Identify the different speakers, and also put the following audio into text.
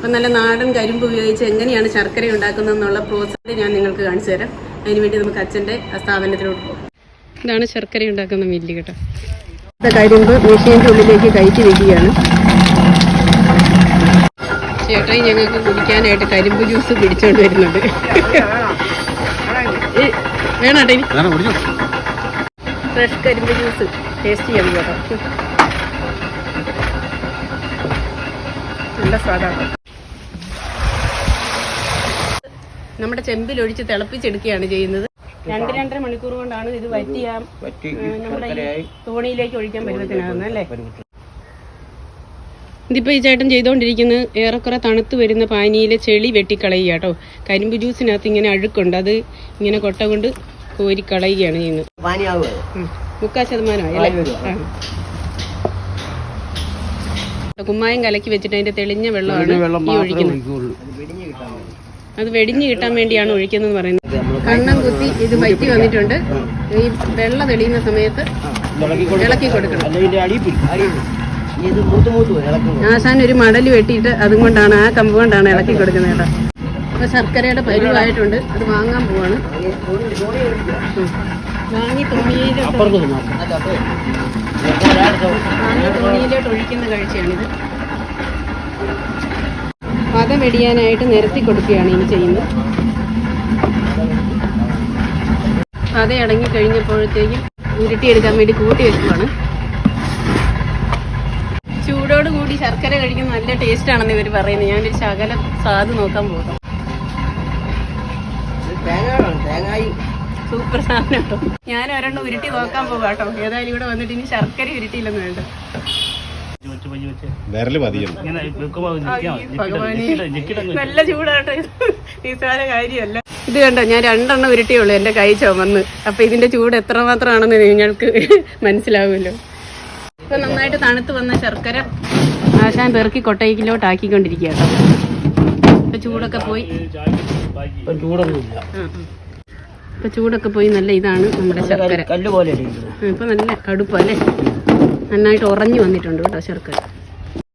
Speaker 1: അപ്പം നല്ല നാടൻ കരിമ്പ് ഉപയോഗിച്ച് എങ്ങനെയാണ് ശർക്കര ഉണ്ടാക്കുന്നതെന്നുള്ള പ്രോസസ്സ് ഞാൻ നിങ്ങൾക്ക് കാണിച്ചു തരാം. അതിനുവേണ്ടി നമുക്ക് അച്ഛന്റെ സ്ഥാപനത്തിലോട്ട് പോകും. ഇതാണ് ശർക്കര ഉണ്ടാക്കുന്ന മില്ല് കേട്ടോ. കരിമ്പ് മെഷീന്റെ ഉള്ളിലേക്ക് കയറ്റി വയ്ക്കുകയാണ് ചേട്ടായി ഞങ്ങൾക്ക് കുടിക്കാനായിട്ട് കരിമ്പ് ജ്യൂസ് പിടിച്ചോണ്ട് വരുന്നുണ്ട്. വേണോ ടൈനി ഫ്രഷ് കരിമ്പ് ജ്യൂസ് ടേസ്റ്റ് ചെയ്യണം കേട്ടോ നല്ല സ്വാദാണ്. നമ്മുടെ ചെമ്പിൽ ചെമ്പിലൊഴിച്ച് തിളപ്പിച്ചെടുക്കുകയാണ് ചെയ്യുന്നത്. രണ്ട് രണ്ടര മണിക്കൂർ കൊണ്ടാണ് ഇത് വറ്റിയ നമ്മുടെ ഈ തോണിയിലേക്ക് ഒഴിക്കാൻ പരുവത്തിനാകുന്നത് അല്ലേ? ഇതിപ്പോൾ ഈ ചേട്ടൻ ചെയ്തുകൊണ്ടിരിക്കുന്നത് ഏറെക്കുറെ തണുത്ത് വരുന്ന പാനിയിലെ ചെളി വെട്ടിക്കളയുക കേട്ടോ. കരിമ്പ് ജ്യൂസിനകത്ത് ഇങ്ങനെ അഴുക്കുണ്ട്. അത് ഇങ്ങനെ കൊട്ട കൊണ്ട് കോരി കളയുകയാണ് ചെയ്യുന്നത്. മുക്കാൽ ശതമാനമായി കുമ്മായം കലക്കി വെച്ചിട്ട് അതിന്റെ തെളിഞ്ഞ വെള്ളമാണ് ഈ ഒഴിക്കുന്നത്. അത് വെടിഞ്ഞു കിട്ടാൻ വേണ്ടിയാണ് ഒഴിക്കുന്നത് പറയുന്നത്. കണ്ണം കുത്തി ഇത് വറ്റി വന്നിട്ടുണ്ട്. ഈ വെള്ള തെളിയുന്ന സമയത്ത് ഇളക്കി കൊടുക്കണം. ആശാൻ ഒരു മടൽ വെട്ടിയിട്ട് അതും കൊണ്ടാണ് ആ കമ്പ് കൊണ്ടാണ് ഇളക്കി കൊടുക്കുന്നത് കേട്ടോ. അപ്പൊ ശർക്കരയുടെ പരിവായിട്ടുണ്ട്. അത് വാങ്ങാൻ പോവാണ്. തോണിയിലോട്ട് വാങ്ങി തോണിയിലോട്ട് ഒഴിക്കുന്ന കാഴ്ചയാണിത്. പത വെടിയാനായിട്ട് നിരത്തി കൊടുക്കുകയാണ് ഇനി ചെയ്യുന്നത്. പത അടങ്ങി കഴിഞ്ഞപ്പോഴത്തേക്കും ഉരുട്ടിയെടുക്കാൻ വേണ്ടി കൂട്ടി വെക്കുവാണ്. ചൂടോട് കൂടി ശർക്കര കഴിക്കുന്ന നല്ല ടേസ്റ്റ് ആണെന്ന് ഇവർ പറയുന്നത്. ഞാനൊരു ശകല സ്വാദ് നോക്കാൻ പോകാം സൂപ്പർ സാധനം കേട്ടോ. ഞാൻ ഒരെണ്ണം ഉരുട്ടി നോക്കാൻ പോകാം കേട്ടോ. ഏതായാലും ഇവിടെ വന്നിട്ട് ഇനി ശർക്കര ഉരുട്ടിയില്ലെന്ന് വേണ്ട. വിരൽ. നല്ല ചൂടാട്ടോ ഇത്. നിസ്സാര കാര്യമല്ല. ഇത് കണ്ടോ ഞാൻ രണ്ടെണ്ണം ഉരുട്ടിയുള്ളൂ എന്റെ കൈ ചുമന്ന്. അപ്പൊ ഇതിന്റെ ചൂട് എത്രമാത്രമാണെന്ന് നിങ്ങൾക്ക് മനസ്സിലാവുമല്ലോ. ഇപ്പൊ നന്നായിട്ട് തണുത്ത് വന്ന ശർക്കര ആശാൻ പെറുക്കി കൊട്ടയ്ക്കിലോട്ട് ആക്കിക്കൊണ്ടിരിക്കുക കേട്ടോ. ഇപ്പൊ ചൂടൊക്കെ പോയി.
Speaker 2: ഇപ്പം
Speaker 1: ചൂടൊക്കെ പോയി നല്ല ഇതാണ് നമ്മുടെ ശർക്കര. ഇപ്പൊ നല്ല കടുപ്പല്ലേ? നന്നായിട്ട് ഉറഞ്ഞു വന്നിട്ടുണ്ട് കേട്ടോ ശർക്കര